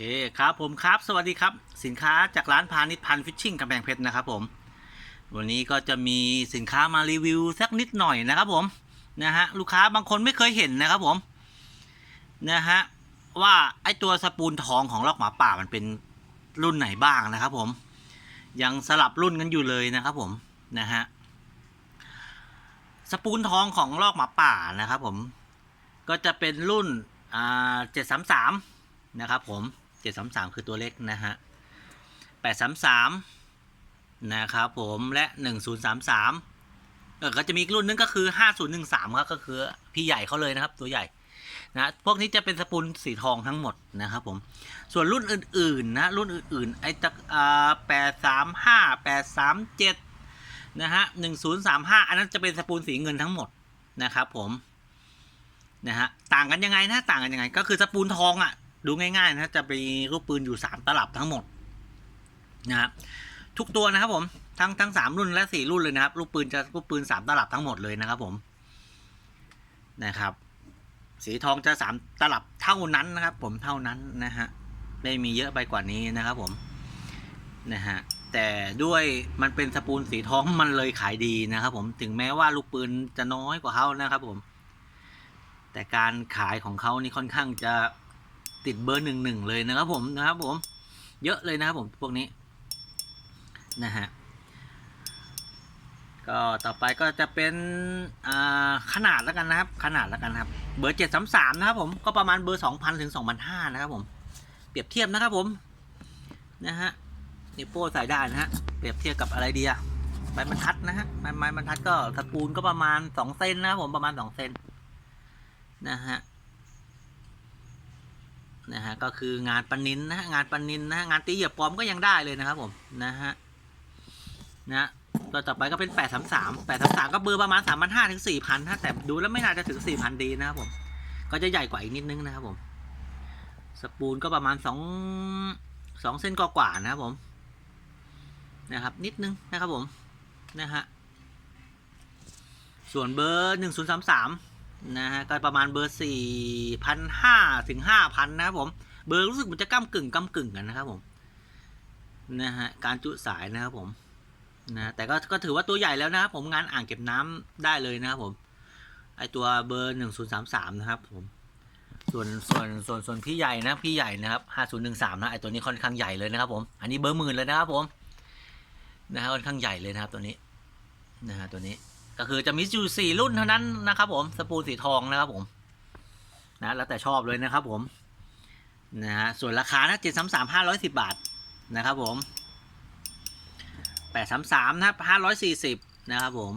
เคครับผมครับสวัสดีครับ สินค้าจากร้านพาณิชย์พันฟิชชิ่งกำแพงเพชรนะครับผม วันนี้ก็จะมีสินค้ามารีวิวสักนิดหน่อยนะครับผมนะฮะลูกค้าบางคนไม่เคยเห็นนะครับผมนะฮะว่าไอตัวสปูนทองของลอกหมาป่ามันเป็นรุ่นไหนบ้างนะครับผม ยังสลับรุ่นกันอยู่เลยนะครับผมนะฮะสปูนทองของลอกหมาป่านะครับผมก็จะเป็นรุ่นอ่าเจ็ดสามสามนะครับผม เจ็ดสามสามคือตัวเล็กนะฮะแปดสามสามนะครับผมและหนึ่งศูนย์สามสามเออก็จะมีอีกรุ่นนึงก็คือห้าศูนย์หนึ่งสามครับ ก็คือพี่ใหญ่เขาเลยนะครับ ตัวใหญ่นะพวกนี้จะเป็นสปูนสีทองทั้งหมดนะครับผม ส่วนรุ่นอื่นๆนะรุ่นอื่นๆไอ้ตะอ่าแปดสามห้าแปดสามเจ็ดนะฮะหนึ่งศูนย์สามห้าอันนั้นจะเป็นสปูนสีเงินทั้งหมดนะครับผมนะฮะต่างกันยังไงนะต่างกันยังไง ก็คือสปูนทองอะ ดูง่ายๆนะจะมีลูกปืนอยู่สามตลับทั้งหมดนะครับทุกตัวนะครับผมทั้งทั้งสามรุ่นและสี่รุ่นเลยนะครับลูกปืนจะลูกปืนสามตลับทั้งหมดเลยนะครับผมนะครับ สีทองจะสามตลับเท่านั้นนะครับ ผมเท่านั้นนะฮะไม่มีเยอะไปกว่านี้นะครับผมนะฮะแต่ด้วยมันเป็นสปูนสีทองมันเลยขายดีนะครับ ผมถึงแม้ว่าลูกปืนจะน้อยกว่าเขานะครับผม แต่การขายของเขานี่ค่อนข้างจะ ติดเบอร์หนึ่งหนึ่งเลยนะครับผมนะครับผม เยอะเลยนะครับผมพวกนี้นะฮะก็ต่อไปก็จะเป็นขนาดแล้วกันนะครับ ขนาดแล้วกันครับ เบอร์เจ็ดสามสามนะครับผมก็ประมาณเบอร์สองพันถึงสองพันห้านะครับผมเปรียบเทียบนะครับผมนะฮะนี่โป้ใส่ได้นะฮะเปรียบเทียบกับอะไรดีอะไม้บรรทัดนะฮะไม้บรรทัดก็สปูลก็ประมาณสองเซนนะครับผมประมาณสองเซนนะฮะ นะฮะก็คืองานปนินนะฮะงานปนินนะฮะงานตีเหยียบปลอมก็ยังได้เลยนะครับผมนะฮะนะตัวต่อไปก็เป็นแปดสามสามแปดสามสามก็เบอร์ประมาณสามพันห้าถึงสี่พันถ้าแต่ดูแล้วไม่น่าจะถึงสี่พันดีนะครับผมก็จะใหญ่กว่าอีกนิดนึงนะครับผมสปูลก็ประมาณสองสองเส้นกว่าๆนะครับผมนะครับนิดนึงนะครับผมนะฮะส่วนเบอร์ห นะฮะก็ประมาณเบอร์สี่พันห้าถึงห้าพันนะครับผม เบอร์รู้สึกมันจะก้ากึ่งก้ากึ่งกันนะครับผมนะฮะการจุสายนะครับผมนะแต่ก็ก็ถือว่าตัวใหญ่แล้วนะครับผมงานอ่างเก็บน้ำได้เลยนะครับผมไอตัวเบอร์หนึ่งศูนย์สามสามนะครับผมส่วนส่วนส่วนส่วนพี่ใหญ่นะพี่ใหญ่นะครับห้าศูนย์หนึ่งสามนะไอตัวนี้ค่อนข้างใหญ่เลยนะครับผมอันนี้เบอร์หมื่นเลยนะครับผมนะฮะค่อนข้างใหญ่เลยนะครับตัวนี้นะฮะตัวนี้ ก็คือจะมีอยู่สี่รุ่นเท่านั้นนะครับผมสปูนสีทองนะครับผมนะแล้วแต่ชอบเลยนะครับผมนะฮะส่วนราคานะเจ็ดสามสามห้าร้อยสิบบาทนะครับผมแปดสามสามนะครับห้าร้อยสี่สิบนะครับผม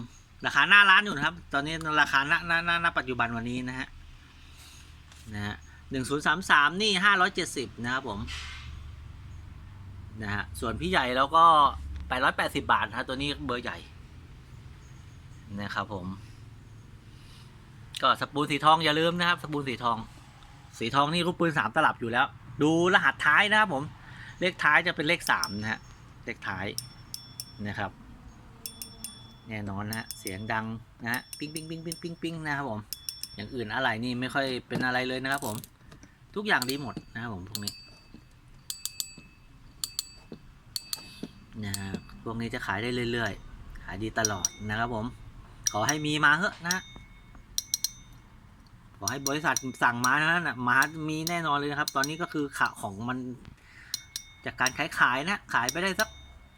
ราคาหน้าร้านอยู่นะครับ ตอนนี้ราคาณณณณปัจจุบันวันนี้นะฮะนะฮะหนึ่งศูนย์สามสามนี่ห้าร้อยเจ็ดสิบนะครับผมนะฮะส่วนพี่ใหญ่แล้วก็แปดร้อยแปดสิบาทนะฮะตัวนี้เบอร์ใหญ่ นะครับผม ก็สปูนสีทองอย่าลืมนะครับ สปูนสีทอง สีทองนี่รูปปืนสามตลับอยู่แล้ว ดูรหัสท้ายนะครับผม เลขท้ายจะเป็นเลขสามนะฮะเลขท้ายนะครับ แน่นอนนะฮะเสียงดังนะฮะปิ้งปิ้งปิ้งปิ้งปิ้งปิ้งนะครับผม อย่างอื่นอะไรนี่ไม่ค่อยเป็นอะไรเลยนะครับผม ทุกอย่างดีหมดนะครับผมพวกนี้นะฮะพวกนี้จะขายได้เรื่อย ๆ ขายดีตลอดนะครับผม ขอให้มีมาเถอะนะ ขอให้บริษัทสั่งมาเท่านั้นะมามีแน่นอนเลยนะครับ ตอนนี้ก็คือขาของมัน จากการขายขายๆนะ ขายไปได้สัก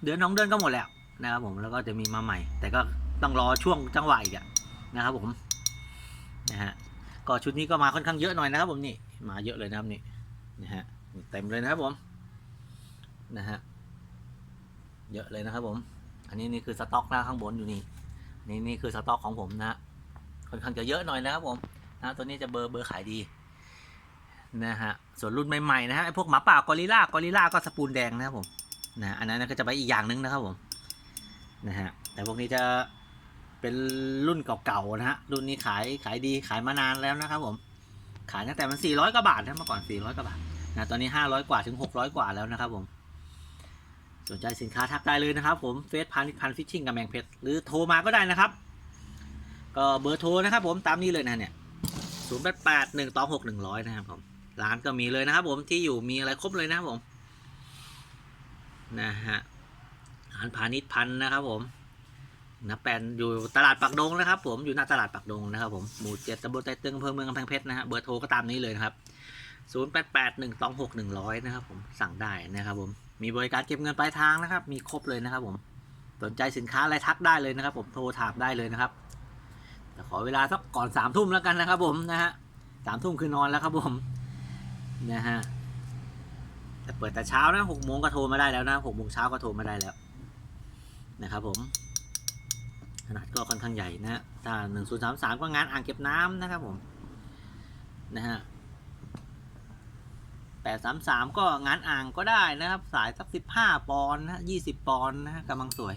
เดือนน้องเดือนก็หมดแล้วนะครับผมแล้วก็จะมีมาใหม่ แต่ก็ต้องรอช่วงจังหวะอีกอะนะครับผมนะฮะก็ชุดนี้ก็มาค่อนข้างเยอะหน่อยนะครับผมนี่มาเยอะเลยนะครับนี่นะฮะเต็มเลยนะครับผมนะฮะเยอะเลยนะครับผม อันนี้นี่คือสต็อกหนะข้างบนอยู่นี่ นี่นี่คือสต็อกของผมนะค่อนข้างจะเยอะหน่อยนะครับผมนะตัวนี้จะเบอร์เบอร์ขายดีนะฮะส่วนรุ่นใหม่ๆนะฮะไอพวกหมาป่ากอริลลากอริลลาก็สปูนแดงนะครับผมนะอันนั้นก็จะไปอีกอย่างหนึงนะครับผมนะฮะแต่พวกนี้จะเป็นรุ่นเก่าๆนะฮะรุ่นนี้ขายขายดีขายมานานแล้วนะครับผมขายตั้งแต่มัน400กว่าบาทนะเมื่อก่อน400กว่าบาทนะตอนนี้ 500 กว่าถึง 600 กว่าแล้วนะครับผม สนใจสินค้าทักได้เลยนะครับ ผมเฟซพันพันฟิชชิ่งกับแมงเพชรหรือโทรมาก็ได้นะครับ ก็เบอร์โทรนะครับผมตามนี้เลยนะเนี่ยศูนย์แปดแปดหนึ่งตองหกหนึ่งร้อยนะครับผมร้านก็มีเลยนะครับผมที่อยู่มีอะไรครบเลยนะครับผมนะฮะร้านพาณิชย์พันนะครับผมนะแปลนอยู่ตลาดปักดงนะครับ ผมอยู่หน้าตลาดปักดงนะครับผมหมู่เจ็ดตำบลไตตึงอำเภอเมืองกำแพงเพชรนะฮะเบอร์โทรก็ตามนี้เลยนะครับศูนย์แปดแปดหนึ่งสองหกหนึ่งร้อยนะครับผมสั่งได้นะครับผม มีบริการเก็บเงินปลายทางนะครับ มีครบเลยนะครับ ผมสนใจสินค้าอะไรทักได้เลยนะครับ ผมโทรถามได้เลยนะครับแต่ขอเวลาสักก่อนสามทุ่มแล้วกันนะครับ ผมนะฮะสามทุ่มคือนอนแล้วครับผมนะฮะแต่เปิดแต่เช้านะหกโมงก็โทรมาได้แล้วนะหกโมงเช้าก็โทรมาได้แล้วนะครับผม ขนาดก็ค่อนข้างใหญ่นะฮะถ้าหนึ่งศูนย์สามสามก็งานอ่างเก็บน้ำนะครับผมนะฮะ แปดสามสามก็งานอ่างก็ได้นะครับ สายสักสิบห้าปอนด์นะยี่สิบปอนด์นะฮะกำลังสวย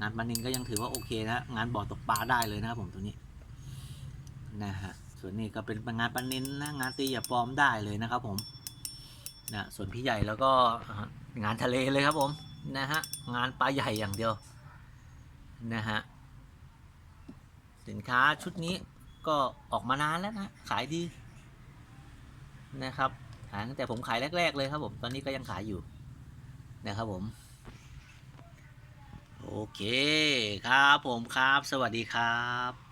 งานปานินก็ยังถือว่าโอเคนะ งานบ่อตกปลาได้เลยนะครับผมตัวนี้นะฮะส่วนนี้ก็เป็นงานปานินนะงานตีอย่าปลอมได้เลยนะครับผมนะส่วนพี่ใหญ่แล้วก็งานทะเลเลยครับผมนะฮะงานปลาใหญ่อย่างเดียวนะฮะสินค้าชุดนี้ก็ออกมานานแล้วนะขายดีนะครับ ขาตั้งแต่ผมขายแรก ๆ เลยครับผม ตอนนี้ก็ยังขายอยู่นะครับผม โอเคครับผมครับ สวัสดีครับ